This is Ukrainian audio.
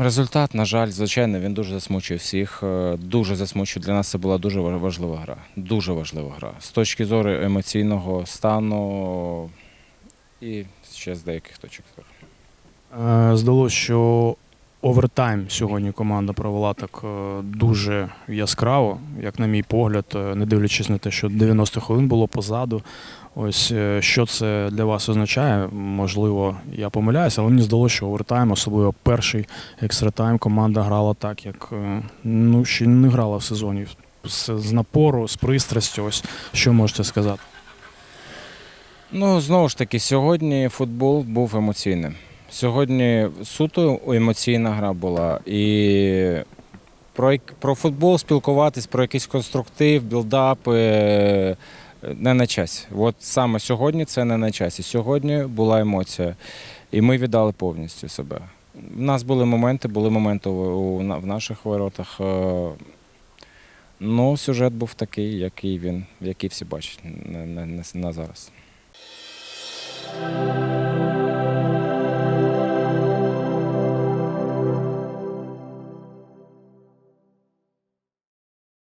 Результат, на жаль, звичайно, він дуже засмучує всіх. е, Дуже засмучує. Для нас це була дуже важлива гра. Дуже важлива гра. З точки зору емоційного стану і ще з деяких точок зору. Е, Здалося, що овертайм сьогодні команда провела так е, дуже яскраво, як на мій погляд, е, не дивлячись на те, що 90 хвилин було позаду. Ось е, що це для вас означає? Можливо, я помиляюся, але мені здалося, що овертайм, особливо перший екстратайм, команда грала так, як ну, ще не грала в сезоні. З напору, з пристрастю. Ось що можете сказати? Ну, знову ж таки, сьогодні футбол був емоційним. Сьогодні суто емоційна гра була. І про, про футбол спілкуватись, про якийсь конструктив, білдап е, не на часі. От саме сьогодні це не на часі. Сьогодні була емоція. І ми віддали повністю себе. У нас були моменти, були моменти в наших воротах. е, Ну, сюжет був такий, який він, який всі бачать на, на, на зараз.